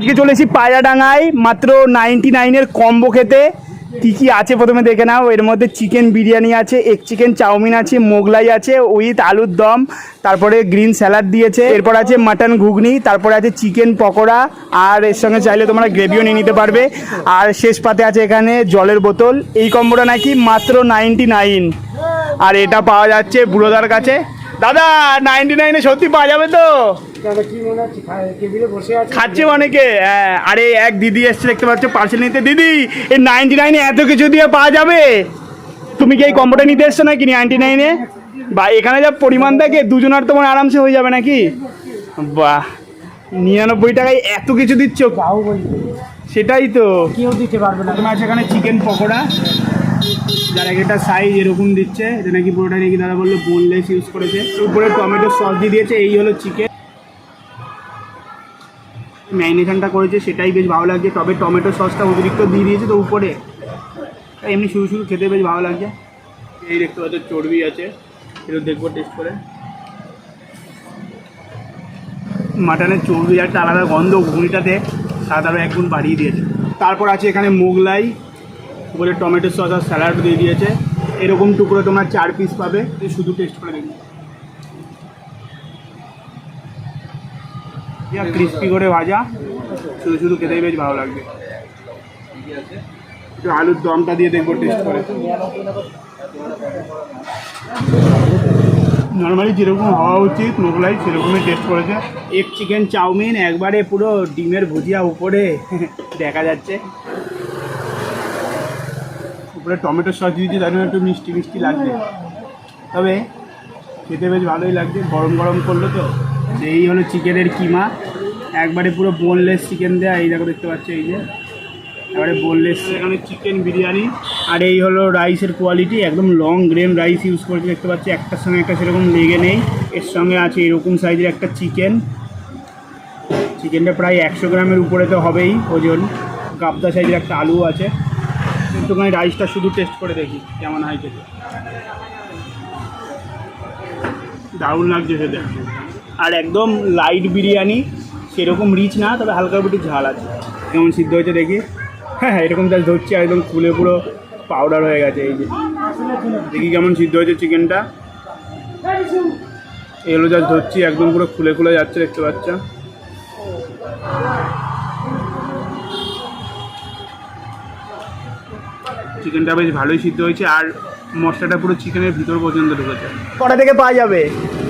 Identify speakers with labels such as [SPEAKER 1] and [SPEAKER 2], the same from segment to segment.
[SPEAKER 1] আজকে চলেছি পায়রাডাঙ্গায়, মাত্র নাইনটি নাইনের কম্বো খেতে। কী কী আছে প্রথমে দেখে নাও। এর মধ্যে চিকেন বিরিয়ানি আছে এগ চিকেন চাউমিন আছে, মোগলাই আছে, উইথ আলুর দম, তারপরে গ্রিন স্যালাড দিয়েছে। এরপর আছে মাটন ঘুগনি, তারপরে আছে চিকেন পকোড়া, আর এর সঙ্গে চাইলে তোমরা গ্রেভিও নিয়ে নিতে পারবে। আর শেষ পাতে আছে এখানে জলের বোতল। এই কম্বোটা নাকি মাত্র নাইনটি নাইন আর এটা পাওয়া যাচ্ছে বুড়োদার কাছে। দাদা নাইনটি নাইনে সত্যি পাওয়া যাবে তো? খাচ্ছে অনেকে। হ্যাঁ আরে এক দিদি এসছে দেখতে পাচ্ছ পার্সেল নিতে। দিদি এই নাইনটি নাইনে এত কিছু দিয়ে পাওয়া যাবে? তুমি কি এই কম্বোটা নিতে এসছো নাকি নাইনটি নাইনে বা এখানে যা পরিমাণ থাকে দুজনের তোমার আরামসে হয়ে যাবে নাকি? বাহ নিরানব্বই টাকায় এত কিছু দিচ্ছ? সেটাই তো।
[SPEAKER 2] কেউ দিতে পারবে না।
[SPEAKER 1] তোমার এখানে চিকেন পকোড়া। যার একটা সাইজ এরকম দিচ্ছে। এটা নাকি পুরোটা নাকি দাদা বলল বোনলেস ইউজ করেছে। উপরে টমেটো সস দিয়ে দিয়েছে এই হলো চিকেন ম্যারিনেশনটা করেছে সেটাই বেশ ভালো লাগছে। তবে টমেটো সসটা অতিরিক্ত দিয়ে দিয়েছে তো উপরে। এমনি শুরু শুরু খেতে বেশ ভালো লাগছে। এই দেখতে পাচ্ছ চর্বি আছে। এটা দেখব টেস্ট করে। মাটনের চর্বি একটা আলাদা গন্ধ ঘুগনিটাতে সাদারও এক গুণ বাড়িয়ে দিয়েছে। তারপর আছে এখানে মোগলাই উপরে টমেটো সস আর স্যালাড দিয়ে দিয়েছে। এরকম টুকরো তোমার চার পিস পাবে। শুধু টেস্ট করে দেখবে। ক্রিস্পি করে ভাজা। শুধু শুধু খেতেই বেশ ভালো লাগবে। একটু আলুর দমটা দিয়ে দেখব টেস্ট করে। নর্মালি যেরকম হওয়া উচিত, মোগলাই সেরকমই টেস্ট করেছে। এক চিকেন চাউমিন একবারে পুরো ডিমের ভুজিয়া উপরে দেখা যাচ্ছে। উপরে টমেটো সস দিয়েছি, তার একটু মিষ্টি মিষ্টি লাগবে তবে খেতে বেশ ভালোই লাগছে, গরম গরম করল তো এই হলো চিকেনের কিমা। একবারে পুরো বোনলেস চিকেন দেওয়া এই দেখো দেখতে পাচ্ছ এই যে। এবারে বোনলেস এখানে চিকেন বিরিয়ানি। আর এই হলো রাইসের কোয়ালিটি একদম লং গ্রেন রাইস ইউজ করেছে দেখতে পাচ্ছি একটার সঙ্গে একটা সেরকম লেগে নেই। এর সঙ্গে আছে এরকম সাইজের একটা চিকেন চিকেনটা প্রায় একশো গ্রামের উপরে তো হবেই ওজন। গাবদা সাইজের একটা আলু আছে। একটুখানি রাইসটা শুধু টেস্ট করে দেখি কেমন হয় খেতে। দারুণ লাগছে সে খেতে। আর একদম লাইট বিরিয়ানি, সেরকম রিচ না, তবে হালকা একটু ঝাল আছে। কেমন সিদ্ধ হয়েছে দেখি? হ্যাঁ হ্যাঁ এরকম জাস্ট ধরছি, একদম ফুলে পুরো পাউডার হয়ে গেছে এই যে। দেখি কেমন সিদ্ধ হয়েছে চিকেনটা এগুলো জাল ধরছি, একদম পুরো খুলে খুলে যাচ্ছে, দেখতে পাচ্ছ? চিকেনটা বেশ ভালোই সিদ্ধ হয়েছে আর মশলাটা পুরো চিকেনের ভিতর পর্যন্ত ঢুকেছে। কটা থেকে পাওয়া যাবে?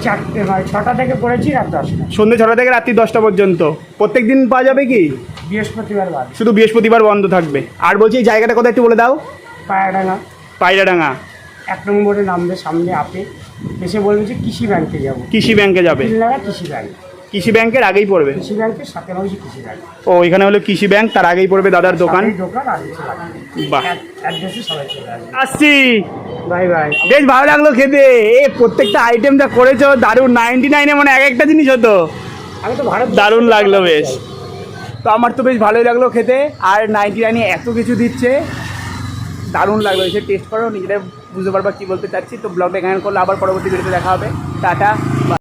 [SPEAKER 2] চারটে হয় ছটা থেকে পড়েছি রাত দশটা।
[SPEAKER 1] সন্ধ্যে ছটা থেকে রাত্রি দশটা পর্যন্ত। প্রত্যেক দিন পাওয়া যাবে কি?
[SPEAKER 2] বৃহস্পতিবার বাদ।
[SPEAKER 1] শুধু বৃহস্পতিবার বন্ধ থাকবে। আর বলছি এই জায়গাটা কোথায় একটু বলে দাও।
[SPEAKER 2] পায়রাডাঙ্গা।
[SPEAKER 1] পায়রাডাঙ্গা।
[SPEAKER 2] এক নম্বরে নামবে সামনে আপে। এসে বলবে যে কৃষি ব্যাংকে যাব।
[SPEAKER 1] কৃষি ব্যাংকে যাবে।
[SPEAKER 2] কৃষি ব্যাংক।
[SPEAKER 1] কৃষি ব্যাংকের আগেই পড়বে?
[SPEAKER 2] কৃষি ব্যাংকের সাথে রয়েছে কৃষি ব্যাংক।
[SPEAKER 1] ও এখানে হলো কৃষি ব্যাংক তার আগেই পড়বে দাদার দোকান?
[SPEAKER 2] আর
[SPEAKER 1] বাহ। আসছি।
[SPEAKER 2] Bye bye.
[SPEAKER 1] বেশ ভালো লাগল খেতে। এ প্রত্যেকটা আইটেমটা করেছ দারুণ। নাইনটি নাইনে মানে এক একটা জিনিস হতো।
[SPEAKER 2] আমি তো ভারত
[SPEAKER 1] দারুণ লাগল বেশ। তো আমার তো বেশ ভালোই লাগল খেতে। আর নাইনটি নাইনে এত কিছু দিচ্ছে। দারুণ লাগল। এসে টেস্ট করো নিজেরা বুঝতে পারবা কী বলতে চাচ্ছি। তো ব্লগটা এখানে করলে আবার পরবর্তী ভিডিওতে দেখা হবে। টাটা।